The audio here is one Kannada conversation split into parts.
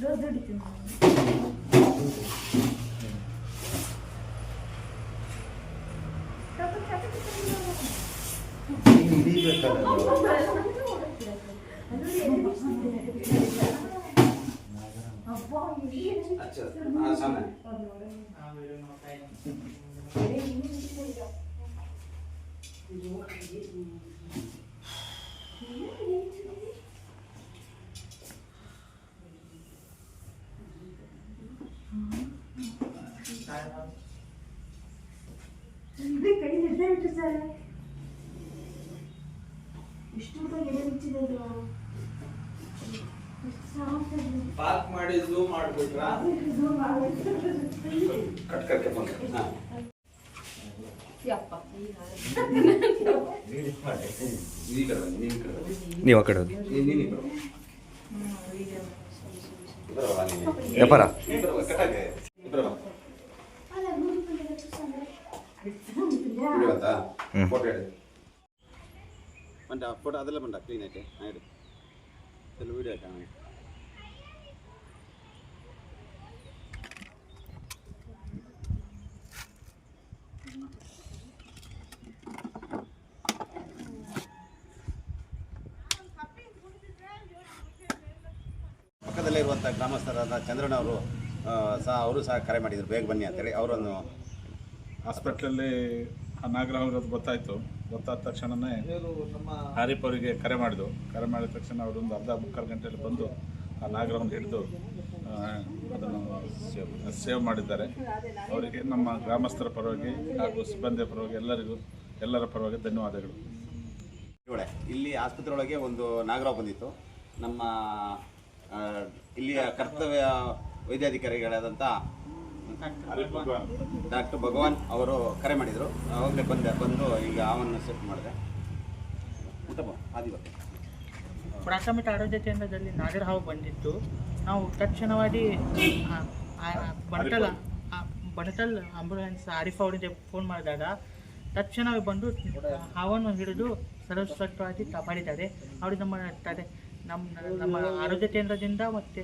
ದುಡ್ಡು ದುಡಿತೀನಿ Thank you. ಪಾರ್ಕ್ ಮಾಡಿ ಝೂಮ್ ಮಾಡ್ಬಿಟ್ರಾ. ಕಟ್ ಬಂದ ನೀವು ಕಡೆ ಆ ಹೋಗಿ. ವ್ಯಾಪಾರ? ಪಕ್ಕದಲ್ಲೇ ಇರುವಂಥ ಗ್ರಾಮಸ್ಥರಾದ ಚಂದ್ರನ ಅವರು ಸಹ ಅವರು ಸಹ ಕರೆ ಮಾಡಿದ್ರು. ಬೇಗ ಬನ್ನಿ ಅಂತೇಳಿ. ಅವರನ್ನು ಹಾಸ್ಪಿಟ್ಲಲ್ಲಿ ಅನಾಗ್ರಹ ಇರೋದು ಗೊತ್ತಾಯಿತು. ಗೊತ್ತಾದ ತಕ್ಷಣವೇ ಆರಿಫ್ ಅವರಿಗೆ ಕರೆ ಮಾಡಿದ್ರು. ಕರೆ ಮಾಡಿದ ತಕ್ಷಣ ಅವರು ಒಂದು ಅರ್ಧ ಮುಕ್ಕಾಲು ಗಂಟೆಯಲ್ಲಿ ಬಂದು ಆ ನಾಗರವನ್ನು ಹಿಡಿದು ಅದನ್ನು ಸೇವ್ ಮಾಡಿದ್ದಾರೆ. ಅವರಿಗೆ ನಮ್ಮ ಗ್ರಾಮಸ್ಥರ ಪರವಾಗಿ ಹಾಗೂ ಸಿಬ್ಬಂದಿಯ ಪರವಾಗಿ ಎಲ್ಲರಿಗೂ ಎಲ್ಲರ ಪರವಾಗಿ ಧನ್ಯವಾದಗಳು. ಇಲ್ಲಿ ಆಸ್ಪತ್ರೆ ಒಳಗೆ ಒಂದು ನಾಗರಾವ್ ಬಂದಿತ್ತು. ನಮ್ಮ ಆ, ಇಲ್ಲಿಯ ಕರ್ತವ್ಯ ವೈದ್ಯಾಧಿಕಾರಿಗಳಾದಂಥ ಡಾಕ್ಟರ್ ಭಗವಾನ್ ಅವರು ಕರೆ ಮಾಡಿದರು. ಅವಾಗಲೇ ಬಂದೆ, ಬಂದು ಈಗ ಆವನ್ನು ಸೆಟ್ ಮಾಡಿದೆ. ಊಟಪ್ಪ ಆದಿ ಬರ್ತೀನಿ ಪ್ರಾಥಮಿಕ ಆರೋಗ್ಯ ಕೇಂದ್ರದಲ್ಲಿ ನಾಗರಹಾವು ಬಂದಿತ್ತು. ನಾವು ತಕ್ಷಣವಾಗಿ ಆ ಬಣಟಲ್ ಆಂಬುಲೆನ್ಸ್ ಆರಿಫ್ ಅವರಿಗೆ ಫೋನ್ ಮಾಡಿದಾಗ ತಕ್ಷಣವೇ ಬಂದು ಹಾವನ್ನು ಹಿಡಿದು ಸುರಕ್ಷಿತವಾಗಿ ಕಾಪಾಡಿದ್ದಾರೆ. ಅವರು ನಮ್ಮ ತಡೆ, ನಮ್ಮ ನಮ್ಮ ಆರೋಗ್ಯ ಕೇಂದ್ರದಿಂದ ಮತ್ತು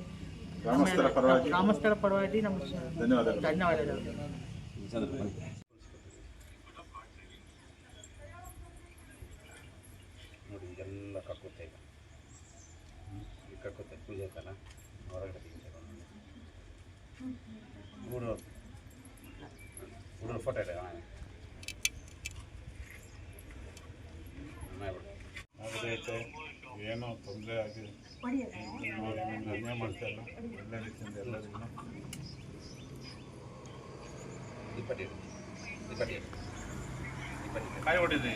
ಗ್ರಾಮಸ್ಥರ ಪರವಾಗಿ ಗ್ರಾಮಸ್ಥರ ಪರವಾಗಿ ನಮ್ಮ ಸ- ಧನ್ಯವಾದಗಳು. ಧನ್ಯವಾದಗಳು ಚಂದ್ರ ಬನ್ನಿ ನೋಡಿ ಇದೆಲ್ಲ ಕಕ್ಕುತ್ತೆ ಈಗ ಈಗ ಕಕ್ಕುತ್ತೆ ಪೂಜೆ ಆಯ್ತಲ್ಲ ಹೊರಗಡೆ ತೆಗಿತಾರೆ ಹುಡುಗರು ಹುಡುಗರು ಫೋಟೋ ಇದೆ ಹಾಂ ಆಗೈತೆ ಏನೋ ತೊಂದರೆ ಆಗಿ ಅನ್ಯಾಯ ಮಾಡ್ತಾ ಇಲ್ಲ ಒಳ್ಳೆ ರೀತಿಯಿಂದ ಎಲ್ಲರಿಗೂ ಇಪ್ಪತ್ತೇಳು ಇಪ್ಪತ್ತೇಳು ಇಪ್ಪತ್ತೇಳು ಕಾಯಿ ಹೊಡಿದ್ರಿ